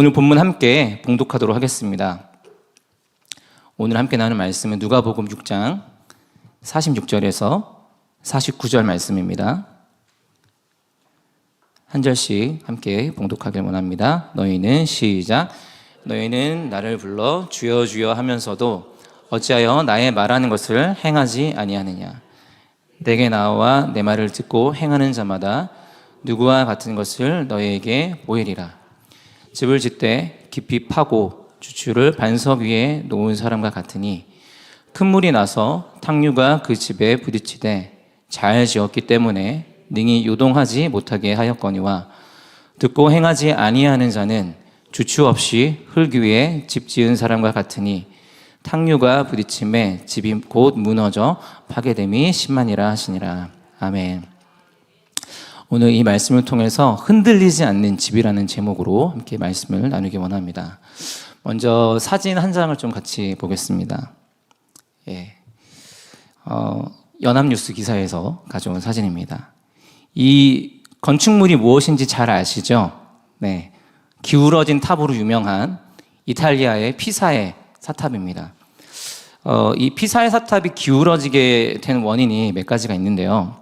오늘 본문 함께 봉독하도록 하겠습니다. 오늘 함께 나눈 말씀은 누가복음 6장 46절에서 49절 말씀입니다. 한 절씩 함께 봉독하길 원합니다. 너희는 시작. 너희는 나를 불러 주여 주여 하면서도 어찌하여 나의 말하는 것을 행하지 아니하느냐. 내게 나와 내 말을 듣고 행하는 자마다 누구와 같은 것을 너희에게 보이리라. 집을 짓되 깊이 파고 주추를 반석 위에 놓은 사람과 같으니 큰 물이 나서 탕류가 그 집에 부딪히되 잘 지었기 때문에 능히 요동하지 못하게 하였거니와 듣고 행하지 아니하는 자는 주추 없이 흙 위에 집 지은 사람과 같으니 탕류가 부딪힘에 집이 곧 무너져 파괴됨이 심하니라 하시니라 아멘. 오늘 이 말씀을 통해서 흔들리지 않는 집이라는 제목으로 함께 말씀을 나누기 원합니다. 먼저 사진 한 장을 좀 같이 보겠습니다. 예. 어, 연합뉴스 기사에서 가져온 사진입니다. 이 건축물이 무엇인지 잘 아시죠? 네. 기울어진 탑으로 유명한 이탈리아의 피사의 사탑입니다. 어, 이 피사의 사탑이 기울어지게 된 원인이 몇 가지가 있는데요.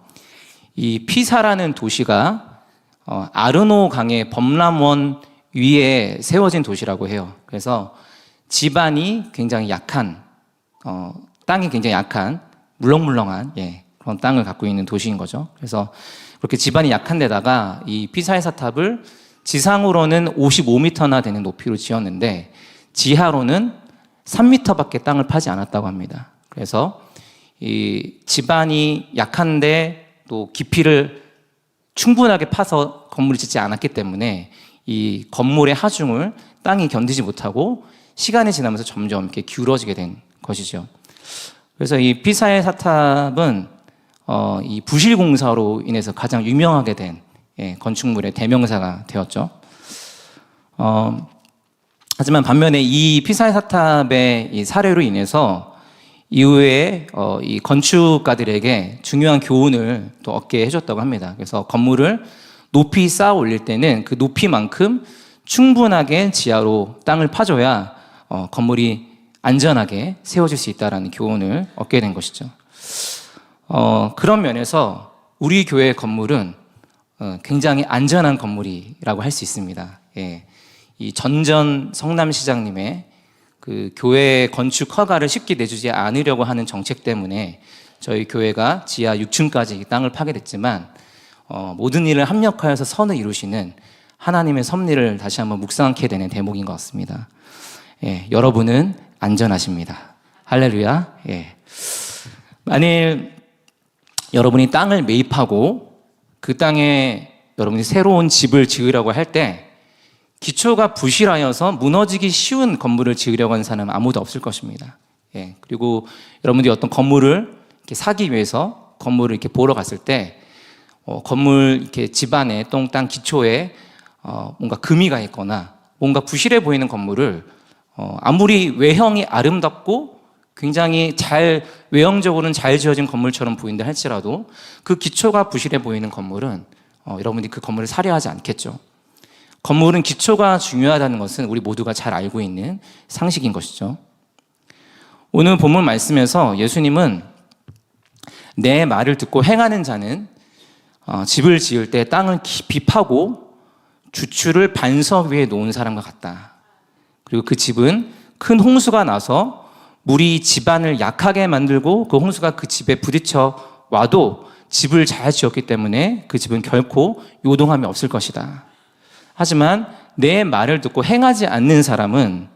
이 피사라는 도시가 어, 아르노 강의 범람원 위에 세워진 도시라고 해요. 그래서 지반이 굉장히 약한 어, 땅이 굉장히 약한 물렁물렁한 예, 그런 땅을 갖고 있는 도시인 거죠. 그래서 그렇게 지반이 약한 데다가 이 피사의 사탑을 지상으로는 55m나 되는 높이로 지었는데 지하로는 3m밖에 땅을 파지 않았다고 합니다. 그래서 이 지반이 약한데 또 깊이를 충분하게 파서 건물을 짓지 않았기 때문에 이 건물의 하중을 땅이 견디지 못하고 시간이 지나면서 점점 이렇게 기울어지게 된 것이죠. 그래서 이 피사의 사탑은 어, 이 부실 공사로 인해서 가장 유명하게 된 예, 건축물의 대명사가 되었죠. 어, 하지만 반면에 이 피사의 사탑의 이 사례로 인해서 이후에 어, 이 건축가들에게 중요한 교훈을 또 얻게 해줬다고 합니다. 그래서 건물을 높이 쌓아 올릴 때는 그 높이만큼 충분하게 지하로 땅을 파줘야 어, 건물이 안전하게 세워질 수 있다라는 교훈을 얻게 된 것이죠. 어, 그런 면에서 우리 교회 건물은 어, 굉장히 안전한 건물이라고 할 수 있습니다. 예. 이 전전 성남시장님의 그 교회 건축 허가를 쉽게 내주지 않으려고 하는 정책 때문에 저희 교회가 지하 6층까지 땅을 파게 됐지만 어, 모든 일을 합력하여서 선을 이루시는 하나님의 섭리를 다시 한번 묵상하게 되는 대목인 것 같습니다. 예, 여러분은 안전하십니다. 할렐루야. 예. 만일 여러분이 땅을 매입하고 그 땅에 여러분이 새로운 집을 지으려고 할 때 기초가 부실하여서 무너지기 쉬운 건물을 지으려고 하는 사람은 아무도 없을 것입니다. 예. 그리고 여러분들이 어떤 건물을 이렇게 사기 위해서 건물을 이렇게 보러 갔을 때 어, 건물 이렇게 집안에 똥땅 기초에 어, 뭔가 금이 가 있거나 뭔가 부실해 보이는 건물을 어, 아무리 외형이 아름답고 굉장히 잘 외형적으로는 잘 지어진 건물처럼 보인다 할지라도 그 기초가 부실해 보이는 건물은 어, 여러분들이 그 건물을 사려 하지 않겠죠. 건물은 기초가 중요하다는 것은 우리 모두가 잘 알고 있는 상식인 것이죠. 오늘 본문 말씀에서 예수님은 내 말을 듣고 행하는 자는 어, 집을 지을 때 땅을 깊이 파고 주추를 반석 위에 놓은 사람과 같다. 그리고 그 집은 큰 홍수가 나서 물이 집안을 약하게 만들고 그 홍수가 그 집에 부딪혀 와도 집을 잘 지었기 때문에 그 집은 결코 요동함이 없을 것이다. 하지만 내 말을 듣고 행하지 않는 사람은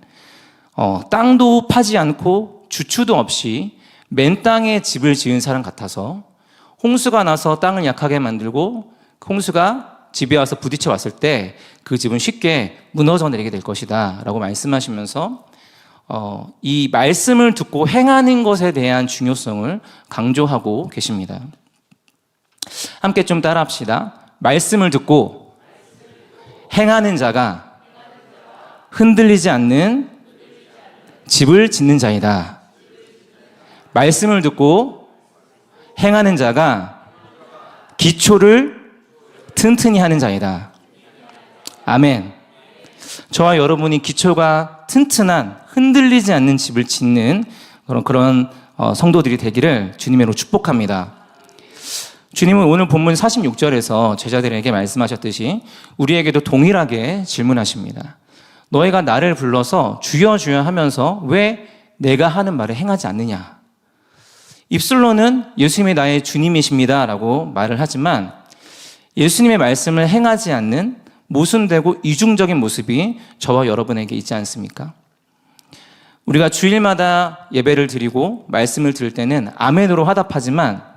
어, 땅도 파지 않고 주추도 없이 맨 땅에 집을 지은 사람 같아서 홍수가 나서 땅을 약하게 만들고 홍수가 집에 와서 부딪혀 왔을 때 그 집은 쉽게 무너져 내리게 될 것이다 라고 말씀하시면서 어, 이 말씀을 듣고 행하는 것에 대한 중요성을 강조하고 계십니다. 함께 좀 따라 합시다. 말씀을 듣고 행하는 자가 흔들리지 않는 집을 짓는 자이다. 말씀을 듣고 행하는 자가 기초를 튼튼히 하는 자이다. 아멘. 저와 여러분이 기초가 튼튼한 흔들리지 않는 집을 짓는 그런 그런 어, 성도들이 되기를 주님으로 축복합니다. 주님은 오늘 본문 46절에서 제자들에게 말씀하셨듯이 우리에게도 동일하게 질문하십니다. 너희가 나를 불러서 주여 주여 하면서 왜 내가 하는 말을 행하지 않느냐? 입술로는 예수님이 나의 주님이십니다 라고 말을 하지만 예수님의 말씀을 행하지 않는 모순되고 이중적인 모습이 저와 여러분에게 있지 않습니까? 우리가 주일마다 예배를 드리고 말씀을 들을 때는 아멘으로 화답하지만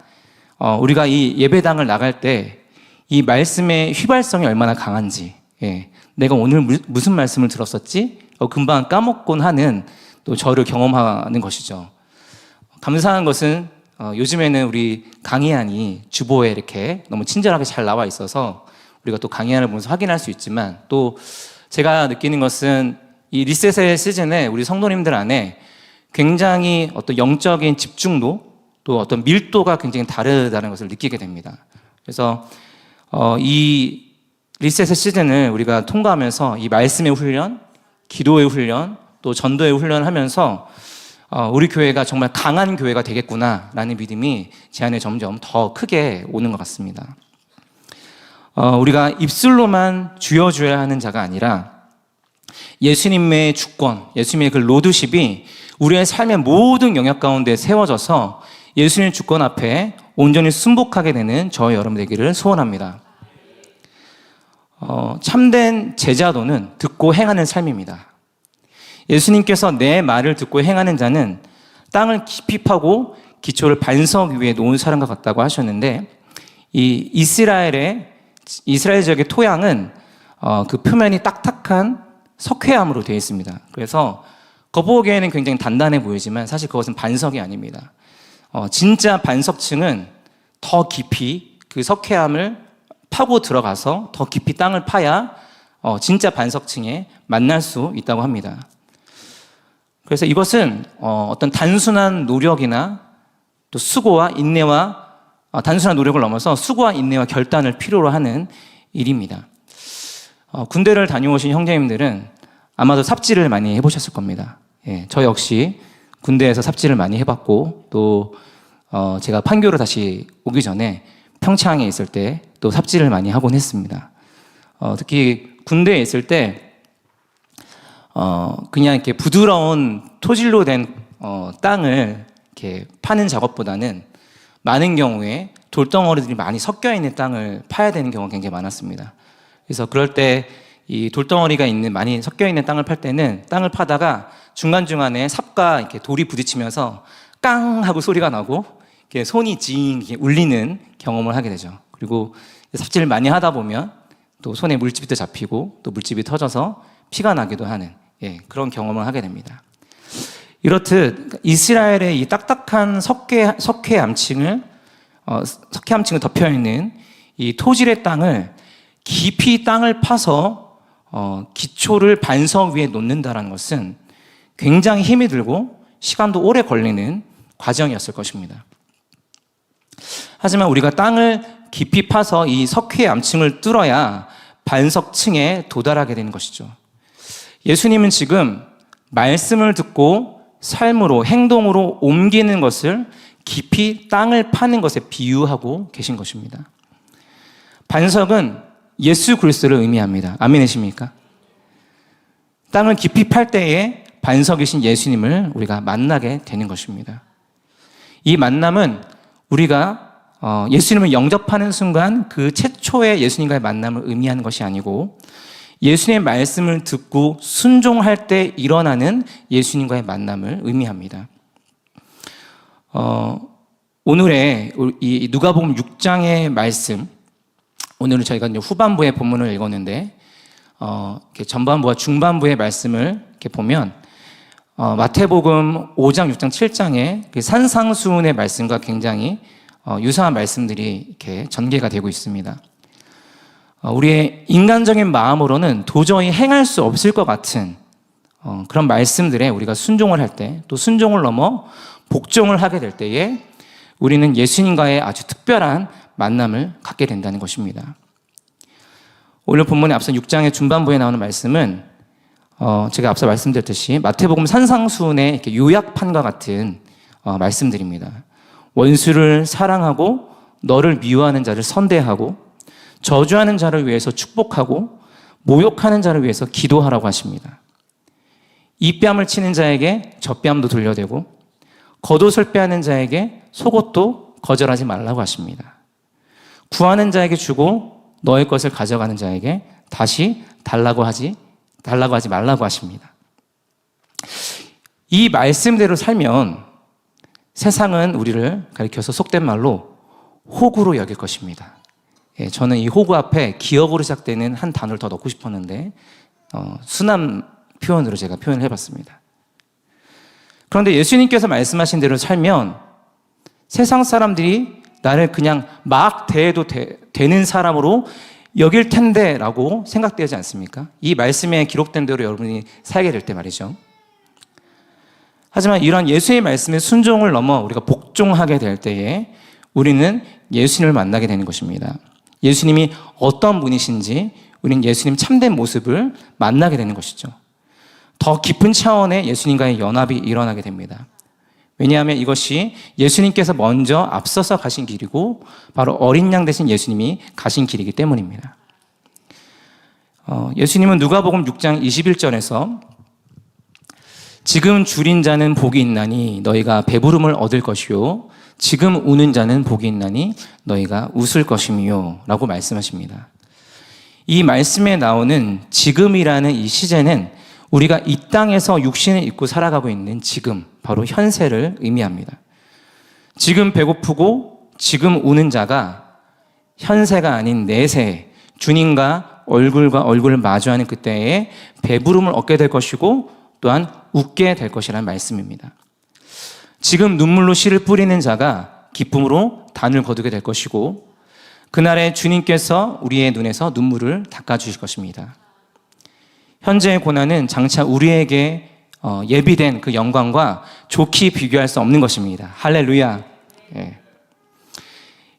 어, 우리가 이 예배당을 나갈 때 이 말씀의 휘발성이 얼마나 강한지 예, 내가 오늘 무, 무슨 말씀을 들었었지? 어, 금방 까먹곤 하는 또 저를 경험하는 것이죠. 감사한 것은 어, 요즘에는 우리 강희안이 주보에 이렇게 너무 친절하게 잘 나와 있어서 우리가 또 강희안을 보면서 확인할 수 있지만 또 제가 느끼는 것은 이 리셋의 시즌에 우리 성도님들 안에 굉장히 어떤 영적인 집중도 또 어떤 밀도가 굉장히 다르다는 것을 느끼게 됩니다. 그래서 어, 이 리셋의 시즌을 우리가 통과하면서 이 말씀의 훈련, 기도의 훈련, 또 전도의 훈련을 하면서 어, 우리 교회가 정말 강한 교회가 되겠구나라는 믿음이 제 안에 점점 더 크게 오는 것 같습니다. 어, 우리가 입술로만 주여 주야 하는 자가 아니라 예수님의 주권, 예수님의 그 로드십이 우리의 삶의 모든 영역 가운데 세워져서 예수님의 주권 앞에 온전히 순복하게 되는 저 여러분 되기를 소원합니다. 어, 참된 제자도는 듣고 행하는 삶입니다. 예수님께서 내 말을 듣고 행하는 자는 땅을 깊이 파고 기초를 반석 위에 놓은 사람과 같다고 하셨는데 이 이스라엘의 이스라엘 지역의 토양은 어, 그 표면이 딱딱한 석회암으로 되어 있습니다. 그래서 겉보기에는 굉장히 단단해 보이지만 사실 그것은 반석이 아닙니다. 어, 진짜 반석층은 더 깊이 그 석회암을 파고 들어가서 더 깊이 땅을 파야 어, 진짜 반석층에 만날 수 있다고 합니다. 그래서 이것은 어, 어떤 단순한 노력이나 또 수고와 인내와 어, 단순한 노력을 넘어서 수고와 인내와 결단을 필요로 하는 일입니다. 어, 군대를 다녀오신 형제님들은 아마도 삽질을 많이 해보셨을 겁니다. 예, 저 역시 군대에서 삽질을 많이 해봤고 또 어, 제가 판교로 다시 오기 전에 평창에 있을 때 또 삽질을 많이 하곤 했습니다. 어, 특히 군대에 있을 때 어, 그냥 이렇게 부드러운 토질로 된 어, 땅을 이렇게 파는 작업보다는 많은 경우에 돌덩어리들이 많이 섞여 있는 땅을 파야 되는 경우가 굉장히 많았습니다. 그래서 그럴 때 이 돌덩어리가 있는 많이 섞여 있는 땅을 팔 때는 땅을 파다가 중간 중간에 삽과 이렇게 돌이 부딪히면서 깡 하고 소리가 나고 이렇게 손이 징 울리는 경험을 하게 되죠. 그리고 삽질을 많이 하다 보면 또 손에 물집도 잡히고 또 물집이 터져서 피가 나기도 하는 예, 그런 경험을 하게 됩니다. 이렇듯 이스라엘의 이 딱딱한 석회, 석회 암층을 어, 석회 암층을 덮여 있는 이 토질의 땅을 깊이 땅을 파서 어, 기초를 반석 위에 놓는다라는 것은 굉장히 힘이 들고 시간도 오래 걸리는 과정이었을 것입니다. 하지만 우리가 땅을 깊이 파서 이 석회의 암층을 뚫어야 반석층에 도달하게 되는 것이죠. 예수님은 지금 말씀을 듣고 삶으로 행동으로 옮기는 것을 깊이 땅을 파는 것에 비유하고 계신 것입니다. 반석은 예수 그리스도를 의미합니다. 아멘이십니까? 땅을 깊이 팔 때에 반석이신 예수님을 우리가 만나게 되는 것입니다. 이 만남은 우리가 어, 예수님을 영접하는 순간 그 최초의 예수님과의 만남을 의미하는 것이 아니고 예수님의 말씀을 듣고 순종할 때 일어나는 예수님과의 만남을 의미합니다. 어, 오늘의 이 누가복음 6장의 말씀 오늘은 저희가 이제 후반부의 본문을 읽었는데 어, 전반부와 중반부의 말씀을 이렇게 보면 어, 마태복음 5장, 6장, 7장의 그 산상수훈의 말씀과 굉장히 어, 유사한 말씀들이 이렇게 전개가 되고 있습니다. 어, 우리의 인간적인 마음으로는 도저히 행할 수 없을 것 같은 어, 그런 말씀들에 우리가 순종을 할 때, 또 순종을 넘어 복종을 하게 될 때에 우리는 예수님과의 아주 특별한 만남을 갖게 된다는 것입니다. 오늘 본문에 앞서 6장의 중반부에 나오는 말씀은 어, 제가 앞서 말씀드렸듯이 마태복음 산상수훈의 이렇게 요약판과 같은 어, 말씀들입니다. 원수를 사랑하고 너를 미워하는 자를 선대하고 저주하는 자를 위해서 축복하고 모욕하는 자를 위해서 기도하라고 하십니다. 이 뺨을 치는 자에게 저 뺨도 돌려대고 겉옷을 빼앗는 자에게 속옷도 거절하지 말라고 하십니다. 구하는 자에게 주고 너의 것을 가져가는 자에게 다시 달라고 하지 달라고 하지 말라고 하십니다. 이 말씀대로 살면 세상은 우리를 가리켜서 속된 말로 호구로 여길 것입니다. 예, 저는 이 호구 앞에 기억으로 시작되는 한 단어를 더 넣고 싶었는데 어, 순한 표현으로 제가 표현을 해봤습니다. 그런데 예수님께서 말씀하신 대로 살면 세상 사람들이 나를 그냥 막 대해도 되, 되는 사람으로 여길 텐데 라고 생각되지 않습니까? 이 말씀에 기록된 대로 여러분이 살게 될 때 말이죠. 하지만 이러한 예수의 말씀의 순종을 넘어 우리가 복종하게 될 때에 우리는 예수님을 만나게 되는 것입니다. 예수님이 어떤 분이신지 우리는 예수님 참된 모습을 만나게 되는 것이죠. 더 깊은 차원의 예수님과의 연합이 일어나게 됩니다. 왜냐하면 이것이 예수님께서 먼저 앞서서 가신 길이고 바로 어린 양 대신 예수님이 가신 길이기 때문입니다. 어, 예수님은 누가복음 6장 21절에서 지금 줄인 자는 복이 있나니 너희가 배부름을 얻을 것이요 지금 우는 자는 복이 있나니 너희가 웃을 것이미요 라고 말씀하십니다. 이 말씀에 나오는 지금이라는 이 시제는 우리가 이 땅에서 육신을 입고 살아가고 있는 지금, 바로 현세를 의미합니다. 지금 배고프고 지금 우는 자가 현세가 아닌 내세, 주님과 얼굴과 얼굴을 마주하는 그때에 배부름을 얻게 될 것이고 또한 웃게 될 것이라는 말씀입니다. 지금 눈물로 씨를 뿌리는 자가 기쁨으로 단을 거두게 될 것이고 그날에 주님께서 우리의 눈에서 눈물을 닦아 주실 것입니다. 현재의 고난은 장차 우리에게 어, 예비된 그 영광과 좋게 비교할 수 없는 것입니다. 할렐루야. 예.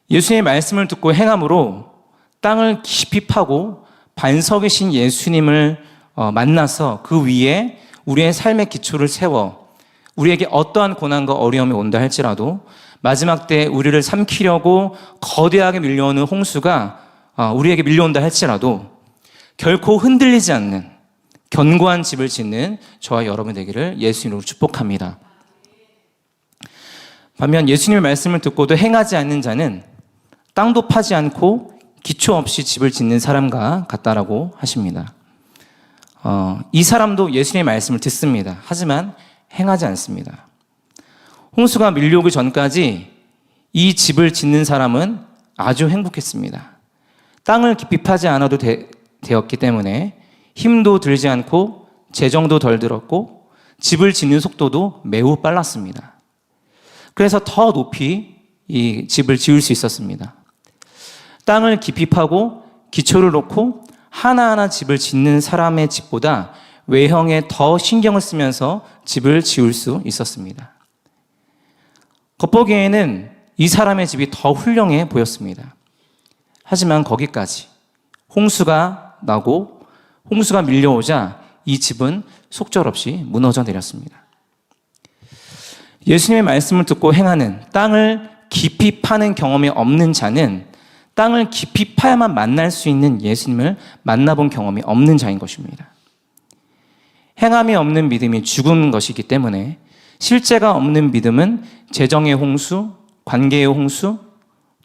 예수의 말씀을 듣고 행함으로 땅을 깊이 파고 반석의 신 예수님을 어, 만나서 그 위에 우리의 삶의 기초를 세워 우리에게 어떠한 고난과 어려움이 온다 할지라도 마지막 때 우리를 삼키려고 거대하게 밀려오는 홍수가 어, 우리에게 밀려온다 할지라도 결코 흔들리지 않는 견고한 집을 짓는 저와 여러분 되기를 예수님으로 축복합니다. 반면 예수님의 말씀을 듣고도 행하지 않는 자는 땅도 파지 않고 기초 없이 집을 짓는 사람과 같다라고 하십니다. 어, 이 사람도 예수님의 말씀을 듣습니다. 하지만 행하지 않습니다. 홍수가 밀려오기 전까지 이 집을 짓는 사람은 아주 행복했습니다. 땅을 깊이 파지 않아도 되, 되었기 때문에 힘도 들지 않고 재정도 덜 들었고 집을 짓는 속도도 매우 빨랐습니다. 그래서 더 높이 이 집을 지을 수 있었습니다. 땅을 깊이 파고 기초를 놓고 하나하나 집을 짓는 사람의 집보다 외형에 더 신경을 쓰면서 집을 지을 수 있었습니다. 겉보기에는 이 사람의 집이 더 훌륭해 보였습니다. 하지만 거기까지 홍수가 나고 홍수가 밀려오자 이 집은 속절없이 무너져 내렸습니다. 예수님의 말씀을 듣고 행하는 땅을 깊이 파는 경험이 없는 자는 땅을 깊이 파야만 만날 수 있는 예수님을 만나본 경험이 없는 자인 것입니다. 행함이 없는 믿음이 죽은 것이기 때문에 실제가 없는 믿음은 재정의 홍수, 관계의 홍수,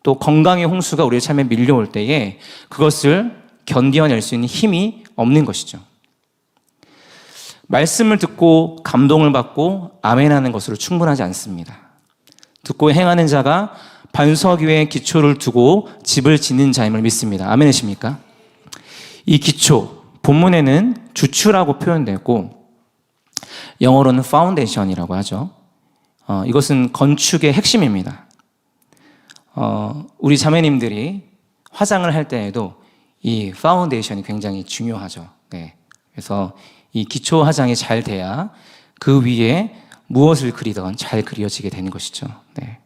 또 건강의 홍수가 우리의 삶에 밀려올 때에 그것을 견디어낼 수 있는 힘이 없는 것이죠. 말씀을 듣고 감동을 받고 아멘하는 것으로 충분하지 않습니다. 듣고 행하는 자가 반석 위에 기초를 두고 집을 짓는 자임을 믿습니다. 아멘이십니까? 이 기초, 본문에는 주추라고 표현되고 영어로는 foundation이라고 하죠. 어, 이것은 건축의 핵심입니다. 어, 우리 자매님들이 화장을 할 때에도 이 파운데이션이 굉장히 중요하죠. 네. 그래서 이 기초 화장이 잘 돼야 그 위에 무엇을 그리던 잘 그려지게 되는 것이죠. 네.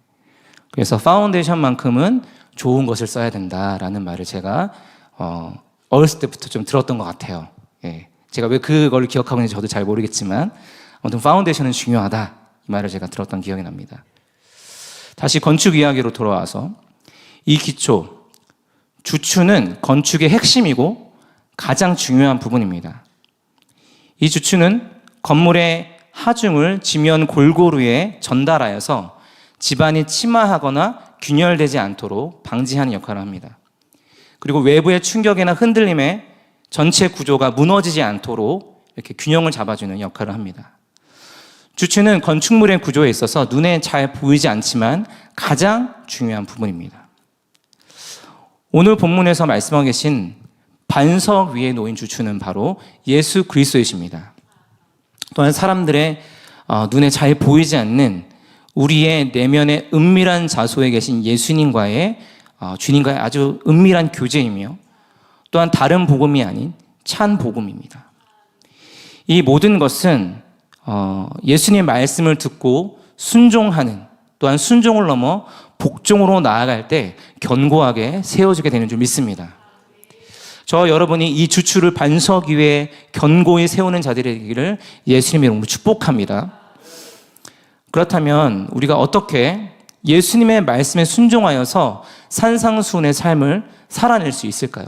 그래서 파운데이션만큼은 좋은 것을 써야 된다라는 말을 제가 어, 어렸을 때부터 좀 들었던 것 같아요. 예. 제가 왜 그걸 기억하고 있는지 저도 잘 모르겠지만 아무튼 파운데이션은 중요하다 이 말을 제가 들었던 기억이 납니다. 다시 건축 이야기로 돌아와서 이 기초 주추는 건축의 핵심이고 가장 중요한 부분입니다. 이 주추는 건물의 하중을 지면 골고루에 전달하여서 집안이 침하하거나 균열되지 않도록 방지하는 역할을 합니다. 그리고 외부의 충격이나 흔들림에 전체 구조가 무너지지 않도록 이렇게 균형을 잡아주는 역할을 합니다. 주추는 건축물의 구조에 있어서 눈에 잘 보이지 않지만 가장 중요한 부분입니다. 오늘 본문에서 말씀하고 계신 반석 위에 놓인 주추는 바로 예수 그리스도이십니다. 또한 사람들의 어, 눈에 잘 보이지 않는 우리의 내면의 은밀한 자소에 계신 예수님과의 어, 주님과의 아주 은밀한 교제이며 또한 다른 복음이 아닌 찬 복음입니다. 이 모든 것은 어, 예수님의 말씀을 듣고 순종하는 또한 순종을 넘어 복종으로 나아갈 때 견고하게 세워지게 되는 줄 믿습니다. 저 여러분이 이 주추를 반석 위에 견고히 세우는 자들이 되기를 예수님의 이름으로 축복합니다. 그렇다면 우리가 어떻게 예수님의 말씀에 순종하여서 산상수훈의 삶을 살아낼 수 있을까요?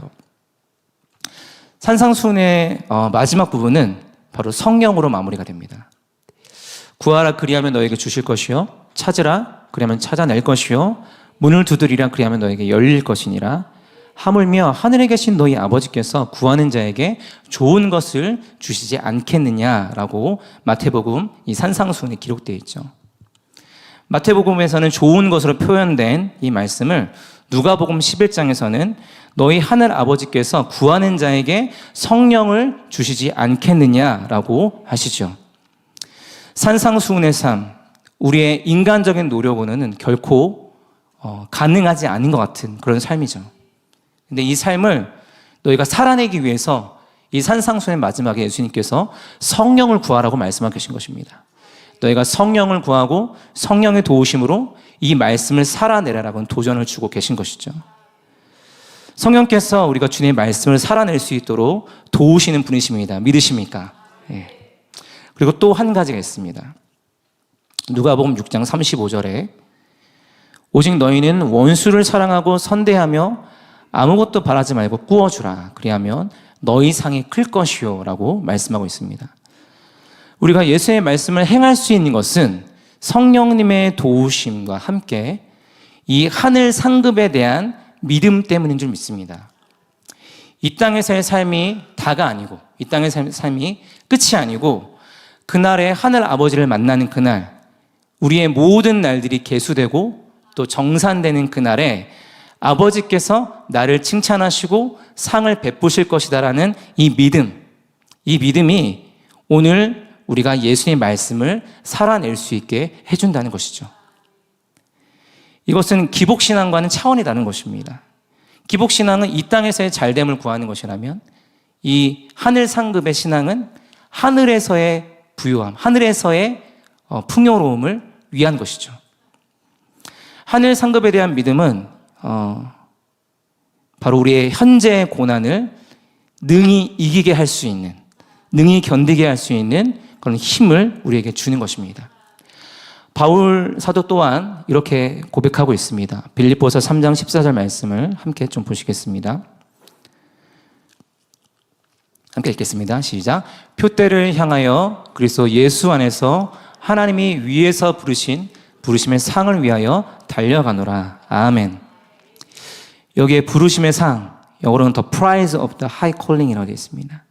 산상수훈의 어, 마지막 부분은 바로 성령으로 마무리가 됩니다. 구하라 그리하면 너에게 주실 것이요 찾으라 그리하면 찾아낼 것이요 문을 두드리라 그리하면 너에게 열릴 것이니라 하물며 하늘에 계신 너희 아버지께서 구하는 자에게 좋은 것을 주시지 않겠느냐라고 마태복음 이 산상수훈에 기록되어 있죠. 마태복음에서는 좋은 것으로 표현된 이 말씀을 누가복음 11장에서는 너희 하늘 아버지께서 구하는 자에게 성령을 주시지 않겠느냐라고 하시죠. 산상수훈의 삶, 우리의 인간적인 노력으로는 결코 어, 가능하지 않은 것 같은 그런 삶이죠. 근데 이 삶을 너희가 살아내기 위해서 이 산상수훈의 마지막에 예수님께서 성령을 구하라고 말씀하고 계신 것입니다. 너희가 성령을 구하고 성령의 도우심으로 이 말씀을 살아내라라고 도전을 주고 계신 것이죠. 성령께서 우리가 주님의 말씀을 살아낼 수 있도록 도우시는 분이십니다. 믿으십니까? 예. 그리고 또 한 가지가 있습니다. 누가복음 6장 35절에 오직 너희는 원수를 사랑하고 선대하며 아무것도 바라지 말고 꾸어주라. 그리하면 너희 상이 클 것이요 라고 말씀하고 있습니다. 우리가 예수의 말씀을 행할 수 있는 것은 성령님의 도우심과 함께 이 하늘 상급에 대한 믿음 때문인 줄 믿습니다. 이 땅에서의 삶이 다가 아니고 이 땅의 삶이 끝이 아니고 그날의 하늘 아버지를 만나는 그날 우리의 모든 날들이 개수되고 또 정산되는 그날에 아버지께서 나를 칭찬하시고 상을 베푸실 것이다라는 이 믿음 이 믿음이 오늘 우리가 예수님의 말씀을 살아낼 수 있게 해준다는 것이죠. 이것은 기복신앙과는 차원이 다른 것입니다. 기복신앙은 이 땅에서의 잘됨을 구하는 것이라면 이 하늘 상급의 신앙은 하늘에서의 부유함, 하늘에서의 어, 풍요로움을 위한 것이죠. 하늘 상급에 대한 믿음은 어, 바로 우리의 현재 고난을 능히 이기게 할 수 있는, 능히 견디게 할 수 있는 그런 힘을 우리에게 주는 것입니다. 바울 사도 또한 이렇게 고백하고 있습니다. 빌립보서 3장 14절 말씀을 함께 좀 보시겠습니다. 함께 읽겠습니다. 시작. 표대를 향하여 그리스도 예수 안에서 하나님이 위에서 부르신 부르심의 상을 위하여 달려가노라. 아멘. 여기에 부르심의 상, 영어로는 the prize of the high calling이라고 되어 있습니다.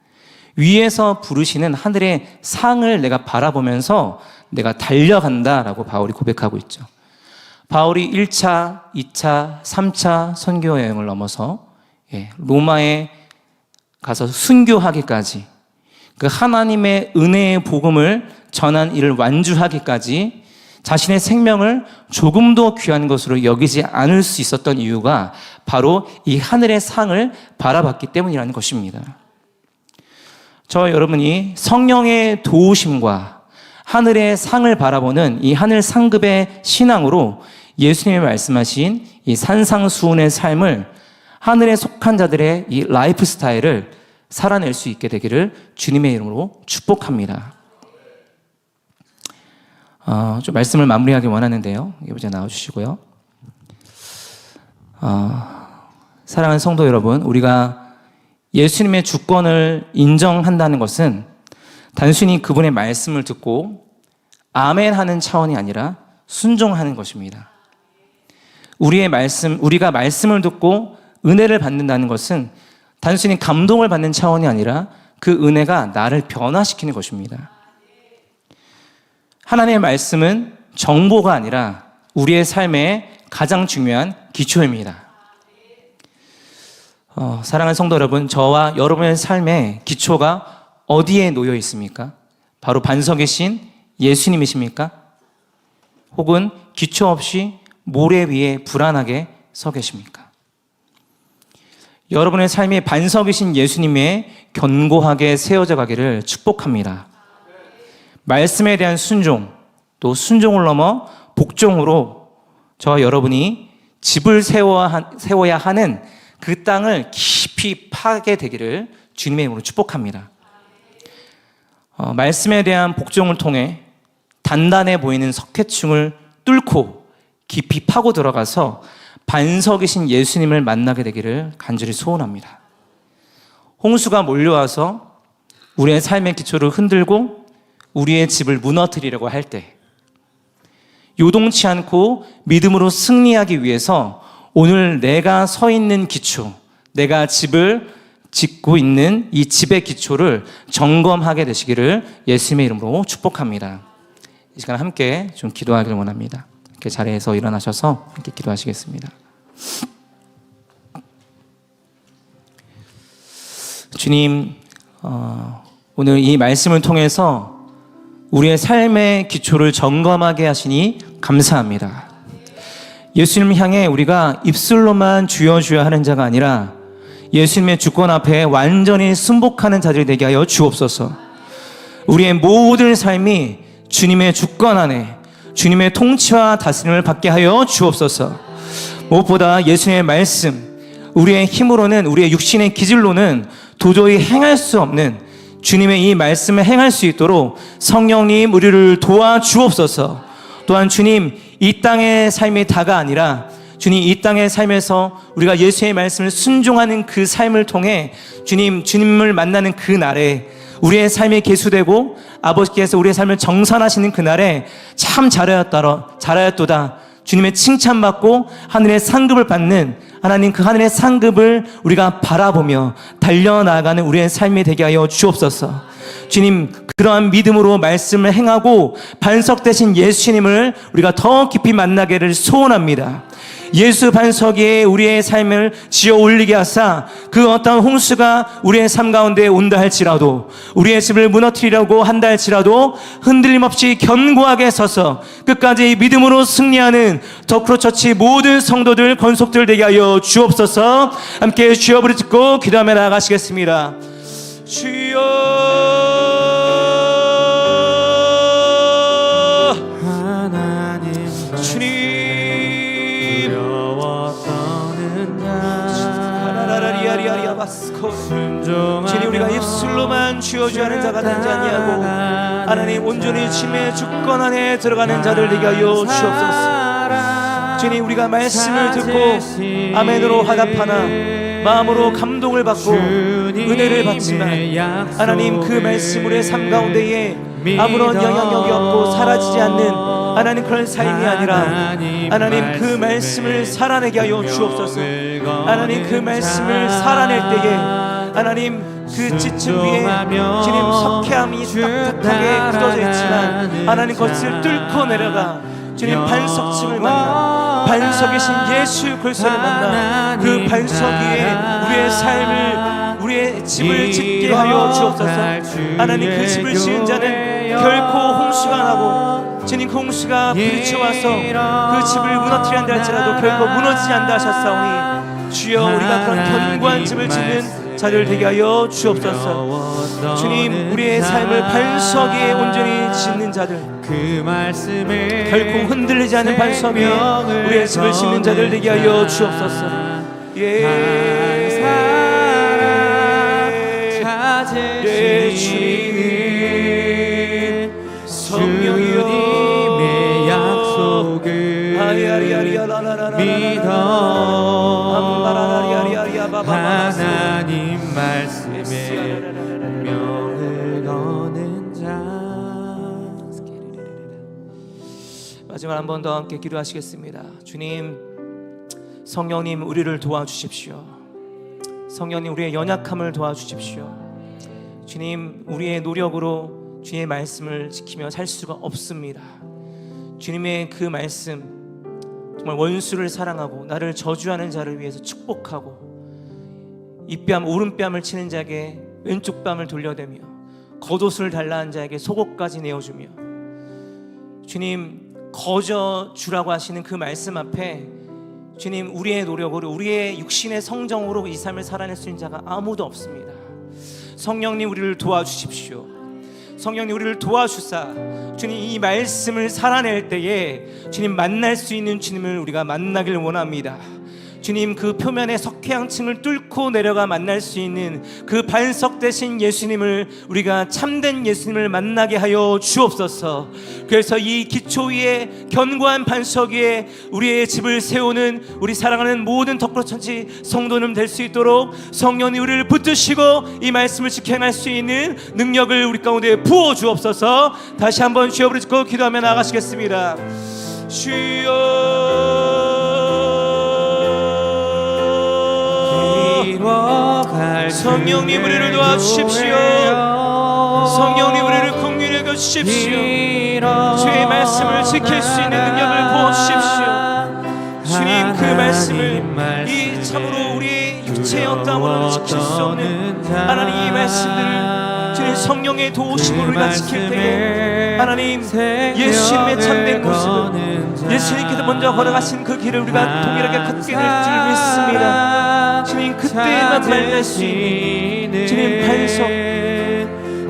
위에서 부르시는 하늘의 상을 내가 바라보면서 내가 달려간다라고 바울이 고백하고 있죠. 바울이 1차, 2차, 3차 선교 여행을 넘어서 예, 로마에 가서 순교하기까지 그 하나님의 은혜의 복음을 전한 일을 완주하기까지 자신의 생명을 조금도 귀한 것으로 여기지 않을 수 있었던 이유가 바로 이 하늘의 상을 바라봤기 때문이라는 것입니다. 저 여러분이 성령의 도우심과 하늘의 상을 바라보는 이 하늘 상급의 신앙으로 예수님이 말씀하신 이 산상수훈의 삶을 하늘에 속한 자들의 이 라이프 스타일을 살아낼 수 있게 되기를 주님의 이름으로 축복합니다. 어, 좀 말씀을 마무리하기 원하는데요. 이제 나와주시고요. 어, 사랑하는 성도 여러분, 우리가 예수님의 주권을 인정한다는 것은 단순히 그분의 말씀을 듣고 아멘 하는 차원이 아니라 순종하는 것입니다. 우리의 말씀, 우리가 말씀을 듣고 은혜를 받는다는 것은 단순히 감동을 받는 차원이 아니라 그 은혜가 나를 변화시키는 것입니다. 하나님의 말씀은 정보가 아니라 우리의 삶의 가장 중요한 기초입니다. 어, 사랑하는 성도 여러분, 저와 여러분의 삶의 기초가 어디에 놓여 있습니까? 바로 반석의 신 예수님이십니까? 혹은 기초 없이 모래 위에 불안하게 서 계십니까? 여러분의 삶의 반석이신 예수님의 견고하게 세워져 가기를 축복합니다. 말씀에 대한 순종, 또 순종을 넘어 복종으로 저와 여러분이 집을 세워야 하는 그 땅을 깊이 파게 되기를 주님의 이름으로 축복합니다. 어, 말씀에 대한 복종을 통해 단단해 보이는 석회층을 뚫고 깊이 파고 들어가서 반석이신 예수님을 만나게 되기를 간절히 소원합니다. 홍수가 몰려와서 우리의 삶의 기초를 흔들고 우리의 집을 무너뜨리려고 할 때, 요동치 않고 믿음으로 승리하기 위해서 오늘 내가 서 있는 기초, 내가 집을 짓고 있는 이 집의 기초를 점검하게 되시기를 예수님의 이름으로 축복합니다. 이 시간 함께 좀 기도하기를 원합니다. 이렇게 자리에서 일어나셔서 함께 기도하시겠습니다. 주님, 어, 오늘 이 말씀을 통해서 우리의 삶의 기초를 점검하게 하시니 감사합니다. 예수님 향해 우리가 입술로만 주여 주여 하는 자가 아니라 예수님의 주권 앞에 완전히 순복하는 자들이 되게 하여 주옵소서. 우리의 모든 삶이 주님의 주권 안에 주님의 통치와 다스림을 받게 하여 주옵소서. 무엇보다 예수님의 말씀, 우리의 힘으로는 우리의 육신의 기질로는 도저히 행할 수 없는 주님의 이 말씀을 행할 수 있도록 성령님 우리를 도와 주옵소서. 또한 주님 이 땅의 삶이 다가 아니라 주님 이 땅의 삶에서 우리가 예수의 말씀을 순종하는 그 삶을 통해 주님 주님을 만나는 그 날에 우리의 삶이 개수되고 아버지께서 우리의 삶을 정산하시는 그날에 참 잘하였다 잘하였도다 주님의 칭찬받고 하늘의 상급을 받는 하나님 그 하늘의 상급을 우리가 바라보며 달려나가는 우리의 삶이 되게 하여 주옵소서. 주님 그러한 믿음으로 말씀을 행하고 반석 대신 예수님을 우리가 더 깊이 만나기를 소원합니다. 예수 반석 에 우리의 삶을 지어 올리게 하사 그 어떤 홍수가 우리의 삶 가운데 온다 할지라도 우리의 집을 무너뜨리려고 한다 할지라도 흔들림 없이 견고하게 서서 끝까지 믿음으로 승리하는 더크로처치 모든 성도들 건속들 되게 하여 주옵소서. 함께 주여 부르 듣고 기도하며 나아가시겠습니다. 주여 입술로만 주여주 하는 자가 되지 아니하고 하나님 온전히 주님의 주권 안에 들어가는 자를 하여 주옵소서. 주님 우리가 말씀을 듣고 아멘으로 화답하나 마음으로 감동을 받고 은혜를 받지만 하나님 그 말씀 우리의 삶 가운데에 아무런 영향력이 없고 사라지지 않는 하나님 그런 삶이 아니라 하나님 그 말씀을 살아내게 하여 주옵소서. 하나님 그 말씀을 살아낼 때에 하나님 그 지층 위에 주님 석회암이 딱딱하게 굳어져 있지만 하나님 그것을 뚫고 내려가 주님 반석층을 만나 반석이신 예수 그리스도를 만나 그 반석 위에 우리의 삶을 우리의 집을 짓게 하여 주옵소서. 하나님 그 집을 지은 자는 결코 홍수가 나고 주님 그 홍수가 부딪혀와서 그 집을 무너뜨려 한다 할지라도 결코 무너지지 않다 하셨사오니 주여 우리가 그런 견고한 집을 짓는 자들 되게 하여 주옵소서. 주님 우리의 삶을 반석 위에 온전히 짓는 자들. 그 말씀에 결코 흔들리지 않는 반석 위에 우리의 집을 짓는 자들 되게 하여 주옵소서. 예. 예, 찾으 마지막 한번 더 함께 기도하시겠습니다. 주님, 성령님 우리를 도와주십시오. 성령님 우리의 연약함을 도와주십시오. 주님 우리의 노력으로 주의 말씀을 지키며 살 수가 없습니다. 주님의 그 말씀 정말 원수를 사랑하고 나를 저주하는 자를 위해서 축복하고 이 뺨 오른뺨을 치는 자에게 왼쪽 뺨을 돌려대며 겉옷을 달라한 자에게 속옷까지 내어주며 주님 거저 주라고 하시는 그 말씀 앞에 주님 우리의 노력으로 우리의 육신의 성정으로 이 삶을 살아낼 수 있는 자가 아무도 없습니다. 성령님 우리를 도와주십시오. 성령님 우리를 도와주사 주님 이 말씀을 살아낼 때에 주님 만날 수 있는 주님을 우리가 만나길 원합니다. 주님 그 표면의 석회양층을 뚫고 내려가 만날 수 있는 그 반석 대신 예수님을 우리가 참된 예수님을 만나게 하여 주옵소서. 그래서 이 기초 위에 견고한 반석 위에 우리의 집을 세우는 우리 사랑하는 모든 덕로천지 성도는 될 수 있도록 성령이 우리를 붙드시고 이 말씀을 지켜낼 수 있는 능력을 우리 가운데 부어 주옵소서. 다시 한번 주여 부르짖고 기도하며 나가시겠습니다. 주여 이뤄갈 성령님 우리를 도와주십시오. 성령님 우리를 국민에 겨 주십시오. 주의 말씀을 지킬 수 있는 능력을 부어 주십시오. 주님 그 말씀을 이 참으로 우리의 육체의 어떠함으로 지킬 수 없는 하나님 이 말씀들을 주님 성령의 도우심으로 우리가 지킬 때에 하나님 예수님의 참된 모습을 예수님께서 먼저 걸어가신 그 길을 우리가 동일하게 걷게 될 줄 믿습니다. 주님 그때만 만날 수 있는 주님 반석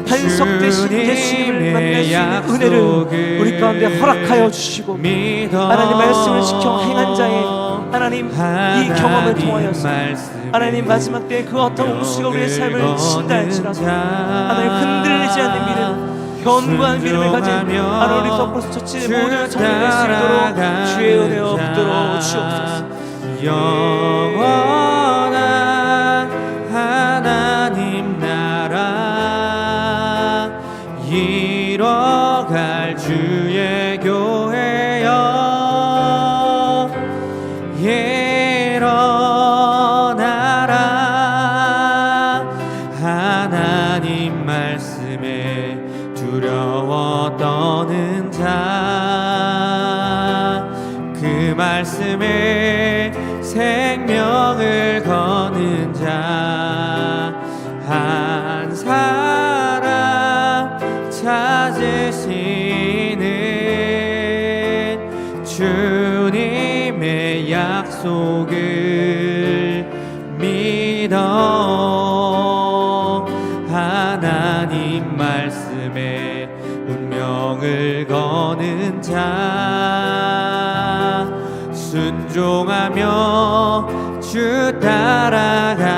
반석 대신 예수님을 만날 수 있는 은혜를 우리 가운데 허락하여 주시고 하나님 말씀을 지켜 행한 자의 하나님 이 경험을 통하여서 하나님 마지막 때그 어떤 웅수가 우리의 삶을 친다 할지라도 하나님 흔들리지 않는 믿음 견고한 믿음을 가진 우리 덕분에 처치 모두 참여할 수 있도록 주의 은혜와 붙들어 주옵소서 약속을 믿어. 하나님 말씀에 운명을 거는 자 순종하며 주 따라가